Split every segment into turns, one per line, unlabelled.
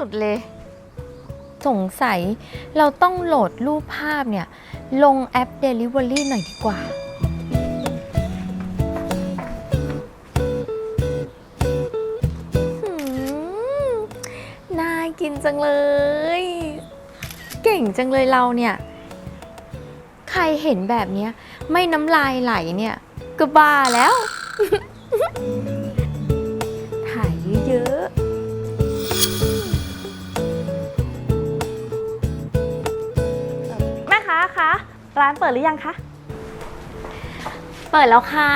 สุดเลย สงสัยเราต้องโหลดรูปภาพเนี่ย ลงแอป Delivery หน่อยดีกว่า หืม น่ากินจังเลย เก่งจังเลยเราเนี่ย ใครเห็นแบบเนี้ย ไม่น้ำลายไหลเนี่ย ก็บ้าแล้วา
นเปิดหรือยังคะ
ๆเปิดแล้วค่ะ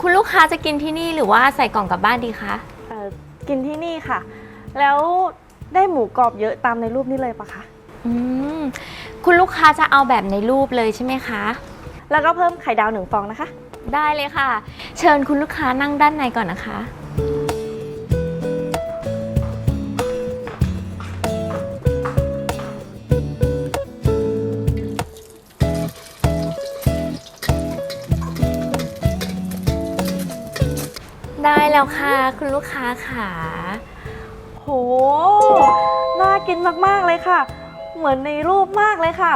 คุณลูกค้าจะกินที่นี่หรือว่าใส่กล่องกลับบ้านดีคะ
เอ่อ กินที่นี่ค่ะ แล้วได้หมูกรอบเยอะตามในรูปนี้เลยปะคะ
อืม คุณลูกค้าจะเอาแบบในรูปเลยใช่ไหมคะ
แล้วก็เพิ่มไข่ดาวหนึ่งฟองนะคะ
ได้เลยค่ะ เชิญคุณลูกค้านั่งด้านในก่อนนะคะ ได้แล้วค่ะ คุณลูกค้าค่ะ
โห น่ากินมากๆเลยค่ะ เหมือนในรูปมากเลยค่ะ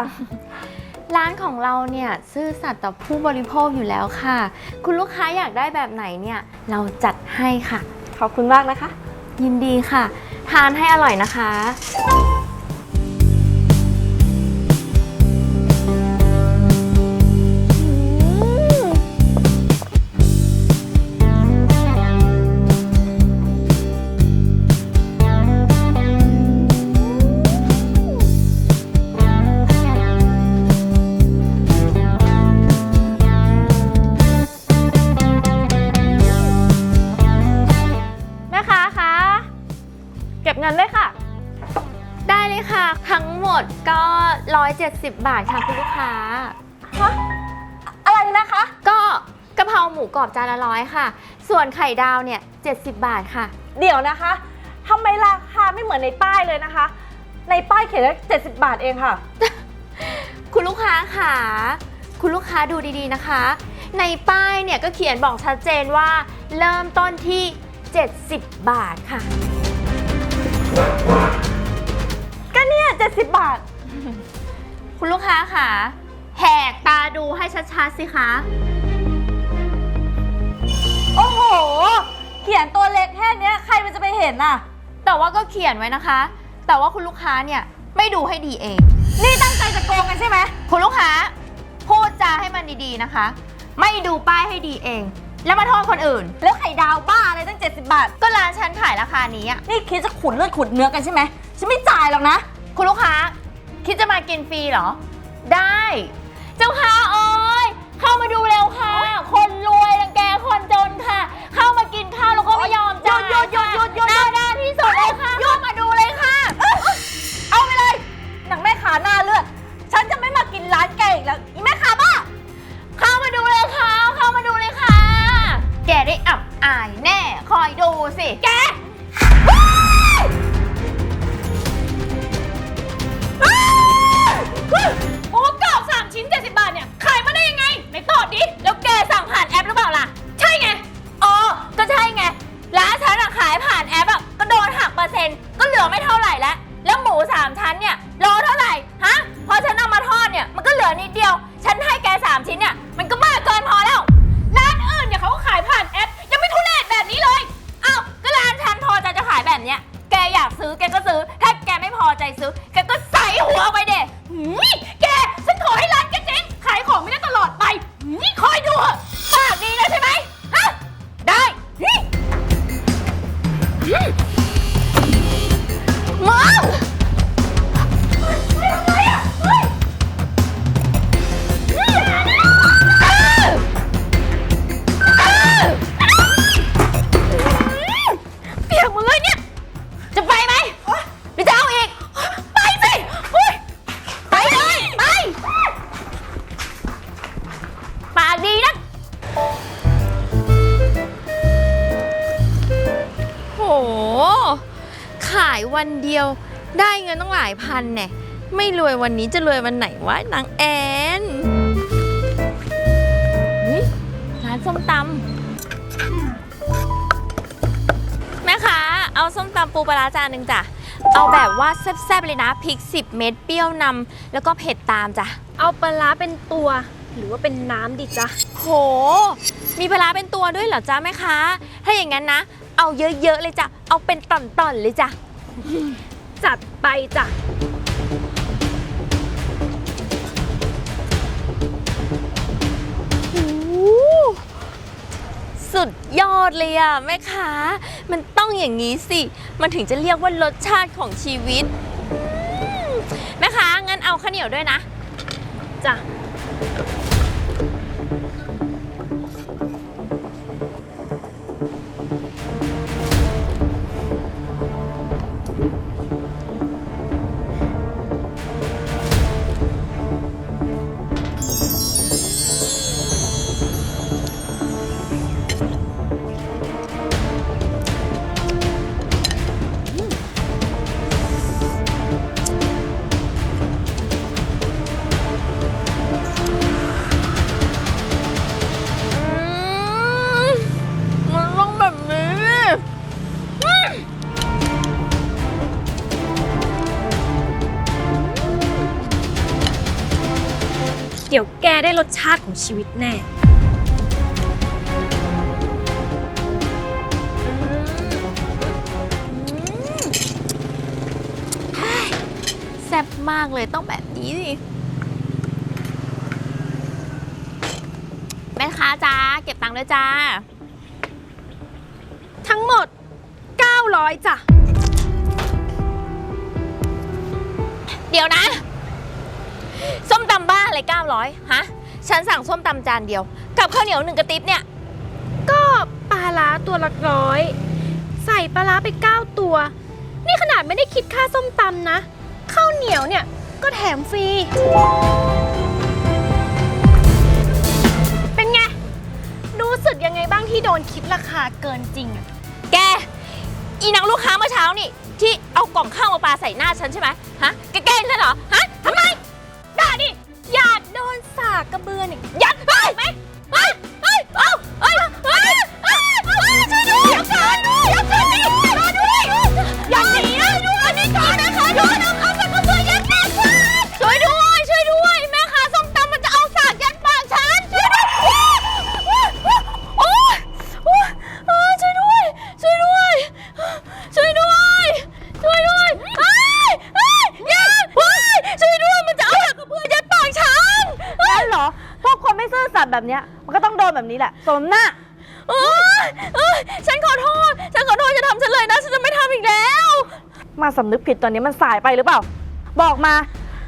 ร้านของเราเนี่ยซื่อสัตย์ต่อผู้บริโภคอยู่แล้วค่ะ คุณลูกค้าอยากได้แบบไหนเนี่ย เราจัดให้ค่ะ
ขอบคุณมากนะคะ
ยินดีค่ะ ทานให้อร่อยนะคะ
งินเลยค่ะ
ได้เลยค่ะ ทั้งหมดก็ 170 บาทค่ะคุณลูกค้า
อะไรนะคะ
ก็กะเพราหมูกรอบจานละร้อยค่ะ ส่วนไข่ดาวเนี่ย 70 บาทค่ะ
เดี๋ยวนะคะทำไมราคาไม่เหมือนในป้ายเลยนะคะ ในป้ายเขียนว่า70 บาทเองค่ะ
คุณลูกค้าค่ะคุณลูกค้าดูดีๆนะคะ ในป้ายเนี่ยก็เขียนบอกชัดเจนว่าเริ่มต้นที่ 70 บาทค่ะ
ก็เนี่ย70บาท
คุณลูกค้าค่ะ แหกตาดูให้ชัดๆสิคะ
โอ้โห เขียนตัวเล็กแค่เนี้ยใครมันจะไปเห็นน่ะ
แต่ว่าก็เขียนไว้นะคะ แต่ว่าคุณลูกค้าเนี่ย ไม่ดูให้ดีเอง
นี่ตั้งใจจะโกงกันใช่ไหม
คุณลูกค้า พูดจาให้มันดีๆนะคะ ไม่ดูป้ายให้ดีเอง แล้วมาโทษคนอื่น
แล้วไข่ดาวบ้าอะไรตั้ง 70 บาท
ก็ร้านฉันขายราคานี้อะ
นี่คิดจะขุดเลือดขุดเนื้อกันใช่ไหมฉันไม่จ่ายหรอกนะ
คุณลูกค้า คิดจะมากินฟรีเหรอ ได้ เจ้าค่ะโอ้ยเข้ามาดูเร็วค่ะ คนรวยรังแกคนจนค่ะ เข้ามากินข้าวแล้วก็ไม่ยอมจ่าย
หยุดหยุดหยุดหยุดหยุด
หน้าด้านที่สุดเลยค่ะเข้ามาดูเลยค่ะ
เอาไปเลยหนังแม่ขาหน้าเลือด
สิ แก ไขายวันเดียว ได้เงินต้องหลายพันแน่ไม่รวยวันนี้จะรวยวันไหนวะนางแอนเฮ้ยร้านส้มตำแม่ค้าเอาส้มตำปูปลาร้าจานหนึ่งจ้ะ เอาแบบว่าแซ่บๆเลยนะพริก 10 เม็ดเปรี้ยวนำแล้วก็เผ็ดตามจ้ะ
เอาปลาร้าเป็นตัว หรือว่าเป็นน้ำดิจ๊ะ
โห มีปลาร้าเป็นตัวด้วยเหรอจ๊ะแม่ค้า ถ้าอย่างนั้นนะ เอาเยอะๆเลยจ้ะ เอาเป็นต่อนๆเลยจ้ะ
จัดไปจ้ะ
สุดยอดเลยอะแม่ค้า มันต้องอย่างนี้สิ มันถึงจะเรียกว่ารสชาติของชีวิตอืมแม่ค้างั้นเอาข้าวเหนียวด้วยนะ
จ้ะ เดี๋ยวแกได้รสชาติของชีวิตแน่
แซ่บมากเลยต้องแบบนี้สิแม่ค้าจ้าเก็บตังค์ด้วยจ้า
ทั้งหมด 900จ้ะ
เดี๋ยวนะ ตำบ้าอะไร900ฮะ ฉันสั่งส้มตำจานเดียว กับข้าวเหนียวหนึ่งกระติบเนี่ย
ก็ปลาร้าตัวละร้อย ใส่ปลาร้าไป 9 ตัว นี่ขนาดไม่ได้คิดค่าส้มตำนะ ข้าวเหนียวเนี่ยก็แถมฟรี เป็นไง รู้สึกยังไงบ้างที่โดนคิดราคาเกินจริงอะ
แก อีนังลูกค้าเมื่อเช้านี่ ที่เอากล่องข้าวมาปาใส่หน้าฉันใช่ไหมฮะ แกแกล้งฉันเหรอ ฮะทำไม
นสากกระเบือเนี่ย
ยัดไปไหมไปไปเอาเอ้ยเอ้ยเอ้ยเอ้ยช่วยด้วยเดี๋ยวก่อนเดี๋ยวก่อนนี่รอด้วยอย่าหนีนะอันนี้ก่อนนะคะโดนะ แบ
บเนี้ยมันก็ต้องโดนแบบนี้แหละ สมหน้า
เอ้ยเอ้ยฉันขอโทษ ฉันขอโทษจะทำฉันเลยนะ ฉันจะไม่ทำอีกแล้ว
มาสำนึกผิดตอนนี้มันสายไปหรือเปล่า บอกมา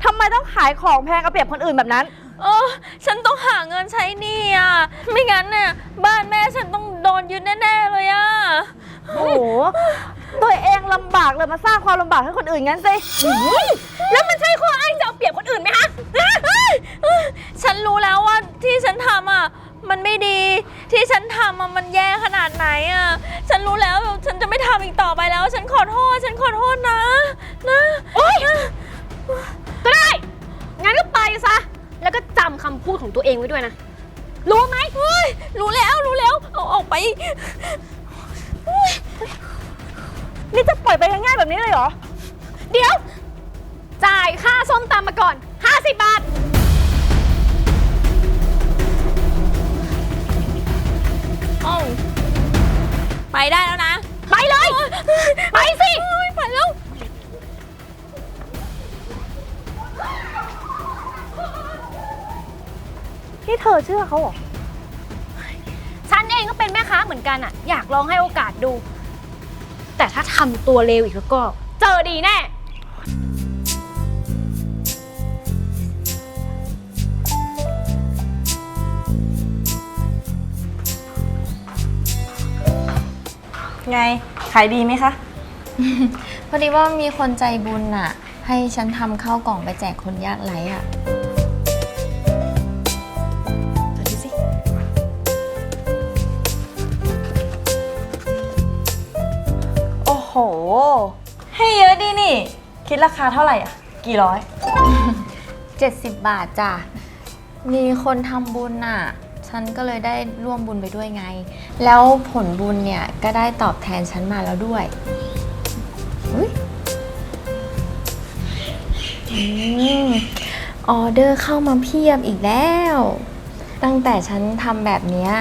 ทำไมต้องขายของแพงกระเปรียบคนอื่นแบบนั้น
เออ ฉันต้องหาเงินใช้หนี้อะ ไม่งั้นเนี่ยบ้านแม่ฉันต้องโดนยึดแน่ๆเลยอะ
โอ้โห ตัวเองลำบากเลยมาสร้างความลำบากให้คนอื่นงั้นสิ
วเองไว้ด้วยนะ รู้ไหม
เฮ้ยรู้แล้วรู้แล้ว เอาออกไป
นี่จะปล่อยไปง่ายๆแบบนี้เลยเหรอ
เดี๋ยว จ่ายค่าส้มตำมาก่อน 50 บาท
เอ้าไปได้แล้วนะ
ไปเลย ไปสิ
ไป
นี่เธอเชื่อเขาเหรอ
ฉันเองก็เป็นแม่ค้าเหมือนกันอะอยากลองให้โอกาสดู แต่ถ้าทำตัวเลวอีกแล้วก็ เจอดีแน่
ไง ขายดีไหมคะ
พอดีว่ามีคนใจบุญอะให้ฉันทำข้าวกล่องไปแจกคนยากไร้อะ
โห ให้เยอะดีนี่ คิดราคาเท่าไหร่อะ กี่ร้อย
70 บาทจ้ะ มีคนทำบุญน่ะ ฉันก็เลยได้ร่วมบุญไปด้วยไง แล้วผลบุญเนี่ย ก็ได้ตอบแทนฉันมาแล้วด้วยอุ๊ยอืมออเดอร์เข้ามาเพียบอีกแล้ว ตั้งแต่ฉันทำแบบเนี้ย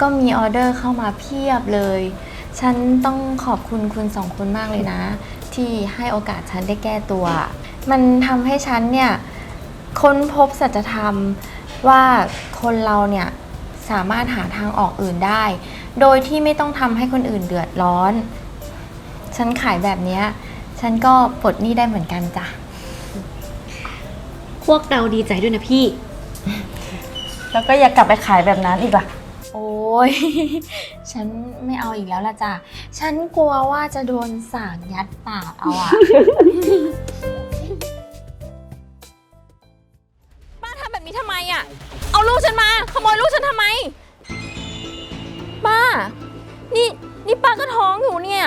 ก็มีออเดอร์เข้ามาเพียบเลย ฉันต้องขอบคุณคุณสองคนมากเลยนะ ที่ให้โอกาสฉันได้แก้ตัว มันทำให้ฉันเนี่ยค้นพบสัจธรรมว่าคนเราเนี่ยสามารถหาทางออกอื่นได้ โดยที่ไม่ต้องทำให้คนอื่นเดือดร้อน ฉันขายแบบเนี้ยฉันก็ปลดหนี้ได้เหมือนกันจ้ะ
พวกเราดีใจด้วยนะพี่
แล้วก็อย่ากลับไปขายแบบนั้นอีกล่ะ
โอ้ย ฉันไม่เอาอีกแล้วละจ้ะ ฉันกลัวว่าจะโดนสางยัดปากเอาอะป้าทำแบบนี้ทำไมอะเอาลูกฉันมา ขโมยลูกฉันทำไม ป้า นี่นี่ป้าก็ท้องอยู่เนี่ย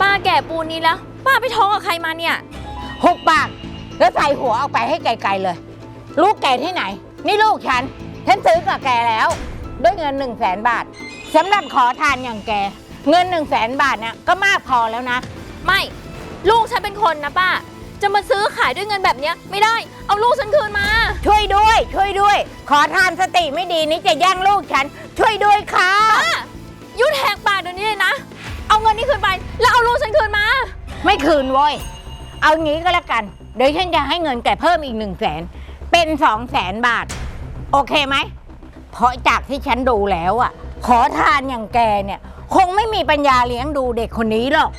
ป้าแก่ปูนนี้แล้ว ป้าไปท้องกับใครมาเนี่ย
หุบปาก แล้วใส่หัวออกไปให้ไกลๆเลย ลูกแกที่ไหน นี่ลูกฉัน ฉันซื้อกับแกแล้ว ด้วยเงิน1นึ่งแสนบาทสำหรับขอทานอย่างแก เงิน1นึ่งแสนบาทเนี่ยก็มากพอแล้วนะ
ไม่ ลูกฉันเป็นคนนะป้า จะมาซื้อขายด้วยเงินแบบเนี้ยไม่ได้ เอาลูกฉันคืนมา
ช่วยด้วย ช่วยด้วย ขอทานสติไม่ดีนี่จะแย่งลูกฉัน ช่วยด้วยค่ะ
ป้าหยุดแหกปากเดี๋ยวนี้เลยนะ เอาเงินนี้คืนไป แล้วเอาลูกฉันคืนมา
ไม่คืนโว้ย เอางี้ก็แล้วกัน เดี๋ยวฉันจะให้เงินแกเพิ่มอีกหนึ่งแสนเป็นสองแสนบาท โอเคไหม เพราะจากที่ฉันดูแล้วอะ ขอทานอย่างแกเนี่ย คงไม่มีปัญญาเลี้ยงดูเด็กคนนี้หรอก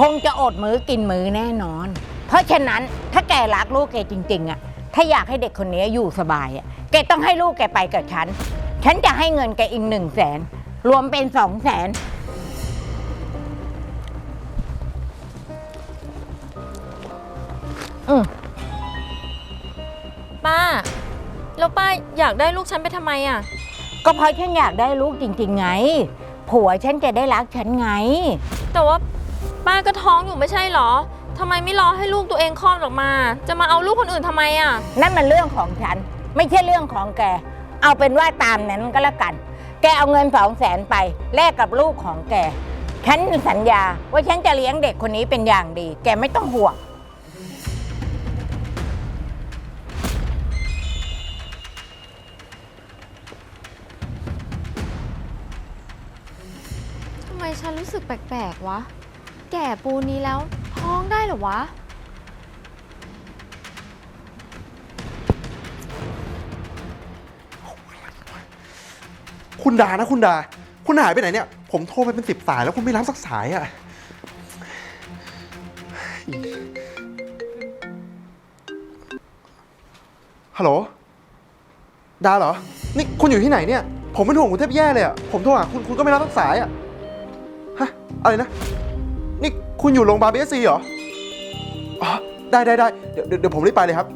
คงจะอดมือกินมือแน่นอน เพราะฉะนั้นถ้าแกรักลูกแกจริงๆอะ ถ้าอยากให้เด็กคนนี้อยู่สบายอะ แกต้องให้ลูกแกไปกับฉัน ฉันจะให้เงินแกอีกหนึ่งแสนรวมเป็นสองแสนอืม
แล้วป้าอยากได้ลูกฉันไปทำไมอะ
ก็เพราะฉันอยากได้ลูกจริง ๆ ไง ผัวฉันจะได้รักฉันไง
แต่ว่าป้าก็ท้องอยู่ไม่ใช่เหรอทำไมไม่รอให้ลูกตัวเองคลอดออกมา จะมาเอาลูกคนอื่นทำไมอะ
นั่นมันเรื่องของฉัน ไม่ใช่เรื่องของแก เอาเป็นว่าตามนั้นก็แล้วกัน แกเอาเงินสองแสนไปแลกกับลูกของแก ฉันสัญญาว่าฉันจะเลี้ยงเด็กคนนี้เป็นอย่างดี แกไม่ต้องห่วง
ฉันรู้สึกแปลกๆวะ แก่ปูนนี้แล้วท้องได้เหรอวะ
คุณดานะคุณดา คุณหายไปไหนเนี่ย ผมโทรไปเป็นสิบสายแล้วคุณไม่รับสักสายอะ่ะ ฮัลโหล ดาเหรอ นี่คุณอยู่ที่ไหนเนี่ย ผมเป็นห่วงคุณแทบแย่เลยอะ่ะ ผมโทรหาคุณคุณก็ไม่รับสักสายอะ่ะ อะไรนะ นี่คุณอยู่โรงพยาบาลบีเอสซีเหรออ๋อได้ได้ได้เดี๋ยวเดี๋ยวเดี๋ยวผมรีบไปเลยครับ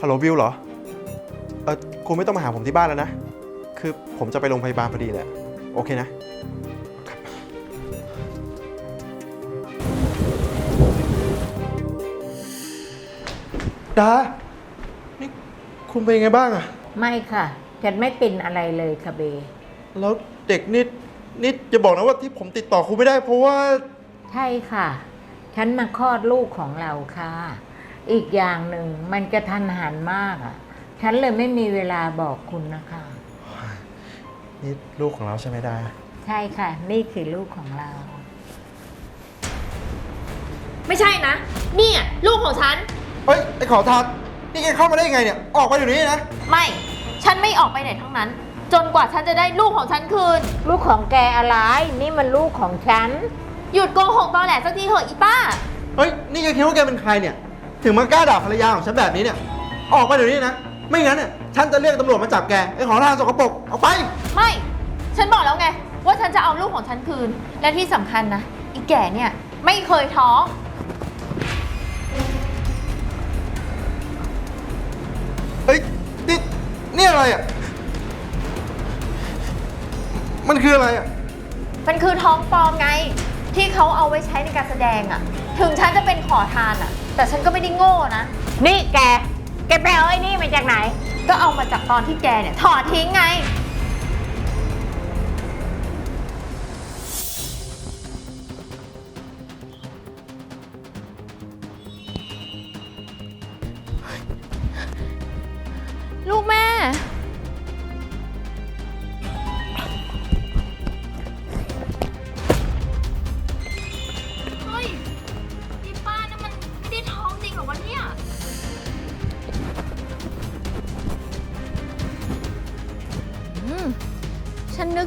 ฮัลโหลวิวเหรอ เออคุณไม่ต้องมาหาผมที่บ้านแล้วนะ คือผมจะไปโรงพยาบาลพอดีแหละ โอเคนะ ดา นี่คุณเป็นยังไงบ้างอะ
ไม่ค่ะ ฉันไม่เป็นอะไรเลยค่ะเบ
แล้วเด็กนิดนิดจะบอกนะว่าที่ผมติดต่อคุณไม่ได้ เพราะว่า
ใช่ค่ะ ฉันมาคลอดลูกของเราค่ะ อีกอย่างหนึ่งมันจะทันหันมากอะ ฉันเลยไม่มีเวลาบอกคุณนะคะ
นี่ลูกของเราใช่ไหมดา
ใช่ค่ะ นี่คือลูกของเรา
ไม่ใช่นะ เนี่ย ลูกของฉัน
เฮ้ยไอ้ขอทานนี่แกเข้ามาได้ยังไงเนี่ย ออกไปเดี๋ยวนี้นะ
ไม่ ฉันไม่ออกไปไหนทั้งนั้น จนกว่าฉันจะได้ลูกของฉันคืน
ลูกของแกอะไร นี่มันลูกของฉัน
หยุดโกหกตอแหลสักทีเถอะอีป้า
เฮ้ย นี่แกคิดว่าแกเป็นใครเนี่ย ถึงมากล้าด่าภรรยาของฉันแบบนี้เนี่ย ออกไปเดี๋ยวนี้นะ ไม่งั้นเนี่ยฉันจะเรียกตำรวจมาจับแก ไอ้ขอทานสกปรกเอาไป
ไม่ ฉันบอกแล้วไง ว่าฉันจะเอาลูกของฉันคืน และที่สำคัญนะ อีแก่เนี่ยไม่เคยท้อง
อะไรอะ มันคืออะไรอะ
มันคือท้องปลอมไง ที่เขาเอาไว้ใช้ในการแสดงอะถึงฉันจะเป็นขอทานอะแต่ฉันก็ไม่ได้โง่นะ
นี่แก แกแกไปเอาไอ้นี่มาจากไหน
ก็เอามาจากตอนที่แกเนี่ยถอดทิ้งไง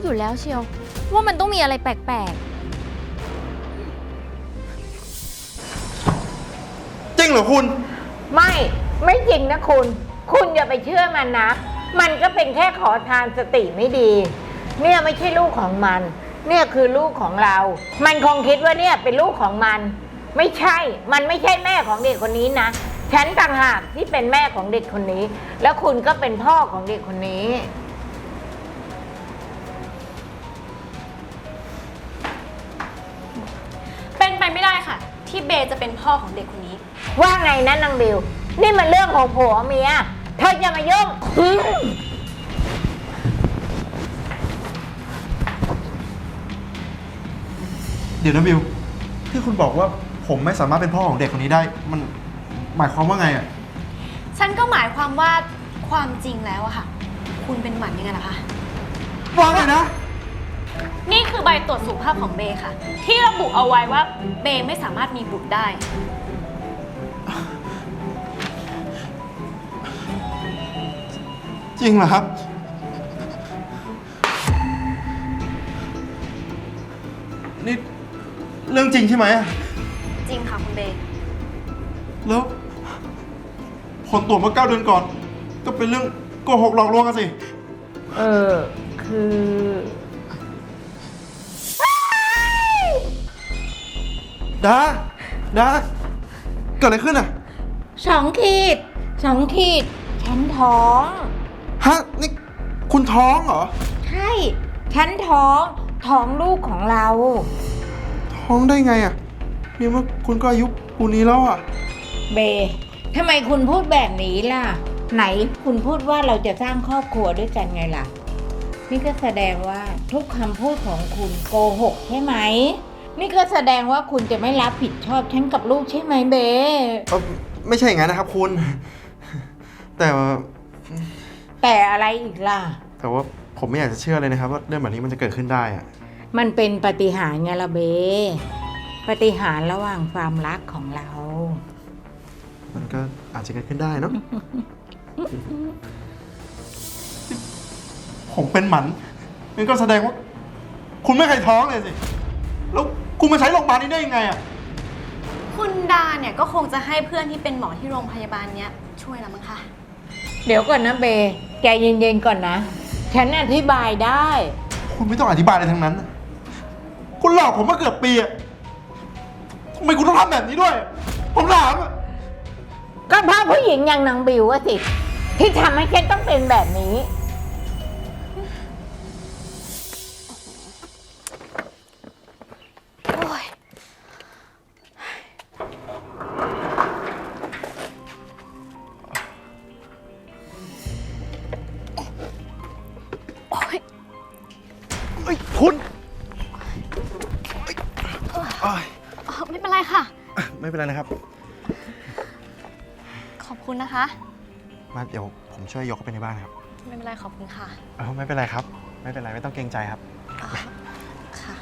อยู่แล้วเชียว ว่ามันต้องมีอะไรแปลก
จริงเหรอคุณ
ไม่ไม่จริงนะคุณ คุณอย่าไปเชื่อมันนะ มันก็เป็นแค่ขอทานสติไม่ดี เนี่ยไม่ใช่ลูกของมัน เนี่ยคือลูกของเรา มันคงคิดว่าเนี่ยเป็นลูกของมัน ไม่ใช่ มันไม่ใช่แม่ของเด็กคนนี้นะ ฉันต่างหากที่เป็นแม่ของเด็กคนนี้ แล้วคุณก็เป็นพ่อของเด็กคนนี้
ไปไม่ได้ค่ะ ที่เบย์จะเป็นพ่อของเด็กคนนี้
ว่าไงนะนางบิว นี่มันเรื่องของผัวเมีย เธอจะมายุ่ง
เดี๋ยวนะบิวที่คุณบอกว่าผมไม่สามารถเป็นพ่อของเด็กคนนี้ได้ มันหมายความว่าไงอะ
ฉันก็หมายความว่าความจริงแล้วอะค่ะ คุณเป็นหมันยังไงล่ะคะ
ว่าไงนะ
นี่คือใบตรวจสุขภาพของเบย์ค่ะ ที่ระบุเอาไว้ว่าเบย์ไม่สามารถมีบุตรได้
จริงเหรอครับ นี่เรื่องจริงใช่ไหมอะ
จริงค่ะคุณเบย์
แล้ว ผลตรวจเมื่อเก้าเดือนก่อน ก็เป็นเรื่องโกหกหลอกลวงกันสิ
เออ คือ
ดาดาเกิดอะไรขึ้นอะ
สองขีดสองขีดฉันท้อง
ฮะ นี่คุณท้องเหรอ
ใช่ ฉันท้อง ท้องลูกของเรา
ท้องได้ไงอะนี่เมื่อคุณก็อายุปูนี้แล้วอะ
เบทำไมคุณพูดแบบนี้ล่ะ ไหนคุณพูดว่าเราจะสร้างครอบครัวด้วยกันไงล่ะ นี่ก็แสดงว่าทุกคำพูดของคุณโกหกใช่ไหม นี่ก็แสดงว่าคุณจะไม่รับผิดชอบฉันกับลูกใช่ไหมเบ
เอ่อไม่ใช่อย่างนั้นนะครับ คุณ แต่ว่า
แต่อะไรอีกล่ะ
แต่ว่าผมไม่อยากจะเชื่อเลยนะครับ ว่าเรื่องแบบนี้มันจะเกิดขึ้นได้อะ
มันเป็นปาฏิหารย์ไงล่ะเบ ปาฏิหารย์ระหว่างความรักของเรา
มันก็อาจจะเกิดขึ้นได้เนาะผมเป็นหมันงั้นก็แสดงว่า คุณไม่เคยท้องเลยสิ แล้วคุณมาใช้โรงพยาบาลนี้ได้ยังไงอะ
คุณดาเนี่ยก็คงจะให้เพื่อนที่เป็นหมอที่โรงพยาบาลเนี้ยช่วยแล้วมั้งคะ
เดี๋ยวก่อนนะเบแกเย็นๆก่อนนะ ฉันอธิบายได้
คุณไม่ต้องอธิบายอะไรทั้งนั้น คุณหลอกผมมาเกือบปีอะทำไมคุณต้องทำแบบนี้ด้วย ผมถามอะ
ก็เพราะผู้หญิงอย่างนางบิวอะสิ ที่ทำให้ฉันต้องเป็นแบบนี้
คุณเอ้ย
อ๋อไม่เป็นไรค่ะ
อะ ไม่เป็นไรนะครับ
ขอบคุณนะคะ
มาเดี๋ยวผมช่วยยกไปในบ้านครับ
ไม่เป็นไรขอบคุณค่ะ
เออไม่เป็นไรครับ ไม่เป็นไรไม่ต้องเกรงใจครับ
ค่ะ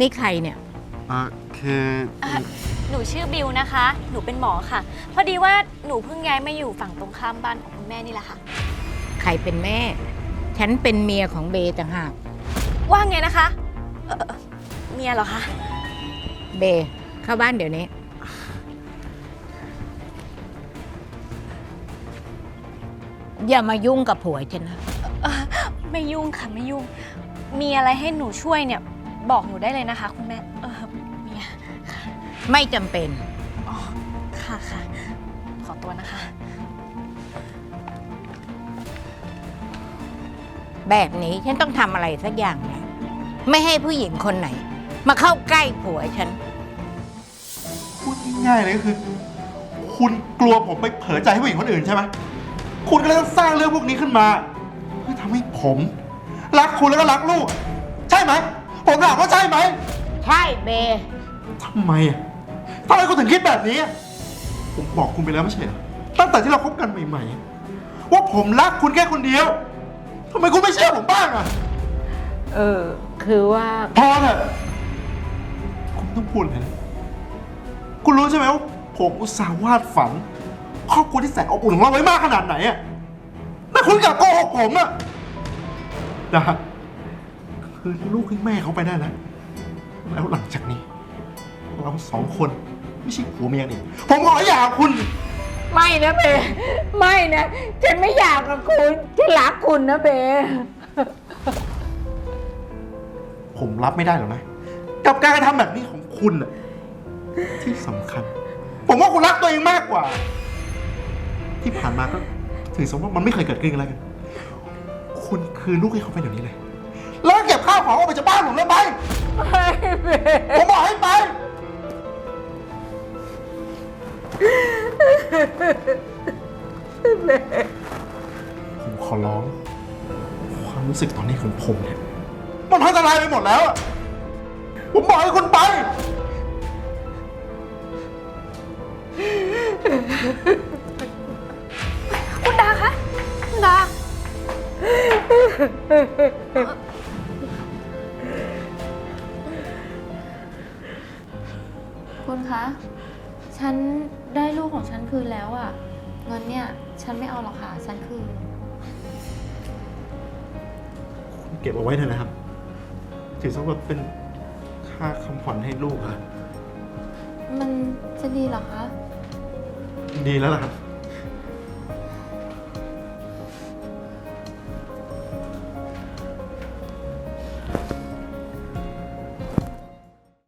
นี่ใครเนี่ย
เออคือ
อะหนูชื่อบิวนะคะ หนูเป็นหมอค่ะ พอดีว่าหนูเพิ่งย้ายมาอยู่ฝั่งตรงข้ามบ้านของคุณแม่นี่แหละค่ะ
ใครเป็นแม่ ฉันเป็นเมียของเบต่างหาก
ว่าไงนะคะ เอ่อเมียเหรอคะ
เบเข้าบ้านเดี๋ยวนี้ อย่ามายุ่งกับผัวฉันนะ
เอ่อไม่ยุ่งค่ะไม่ยุ่ง มีอะไรให้หนูช่วยเนี่ย บอกหนูได้เลยนะคะ คุณแม่ เออเมีย
ไม่จำเป็น
อ๋อค่ะค่ะ ขอตัวนะคะ
แบบนี้ฉันต้องทำอะไรสักอย่างแหละไม่ให้ผู้หญิงคนไหน มาเข้าใกล้ผัวฉัน
พูดง่ายๆเลยก็คือ คุณกลัวผมไปเผลอใจให้ผู้หญิงคนอื่นใช่ไหมคุณก็เลยต้องสร้างเรื่องพวกนี้ขึ้นมา เพื่อทำให้ผม รักคุณแล้วก็รักลูก ใช่ไหม ผมถามว่าใช่ไหม
ใช่เบ
ทำไมอะทำไมคุณถึงคิดแบบนี้อะผมบอกคุณไปแล้วไม่ใช่เหรอตั้งแต่ที่เราคบกันใหม่ๆ ว่าผมรักคุณแค่คนเดียวทำไมคุณไม่เชื่อผมบ้างอะ
เออ คือว่า
พอเถอะคุณต้องพูดเลยนะคุณรู้ใช่ไหมว่าผมอุตส่าห์วาดฝัน ครอบครัวที่แสนอบอุ่นของเราไว้มากขนาดไหนอะแต่คุณกลับโกหกผมอะนะ คืนลูกให้แม่เขาไปได้แล้ว แล้วหลังจากนี้ เราสองคนไม่ใช่ผัวเมียนี่ผมขอหย่าคุณ
ไม่นะเบไม่นะ ฉันไม่อยากกับคุณฉันรักคุณนะเบ
ผมรับไม่ได้หรอกนะ กับการกระทำแบบนี้ของคุณน่ะที่สำคัญ ผมว่าคุณรักตัวเองมากกว่า ที่ผ่านมาก็ถือสมว่ามันไม่เคยเกิดขึ้นกันแล้วกัน คุณคืนลูกให้เขาไปเดี๋ยวนี้เลย แล้วเก็บข้าวของออกไปจากบ้านผมแล้วไปผมบอกให้ไป ผมขอร้อง ความรู้สึกตอนนี้ของผมเนี่ย มันพังทลายไปหมดแล้วอะผมบอกให้คุณไป
คุณดาคะคุณดา
คุณคะ ฉันได้ลูกของฉันคืนแล้วอะเงินเนี่ย ฉันไม่เอาหรอกค่ะ ฉันคืน
เก็บเอาไว้เถอะนะครับ ถือซะว่าเป็นค่าคำผ่อนให้ลูกอะ
มันจะดีเหรอคะ
ดีแล้วล่ะครับ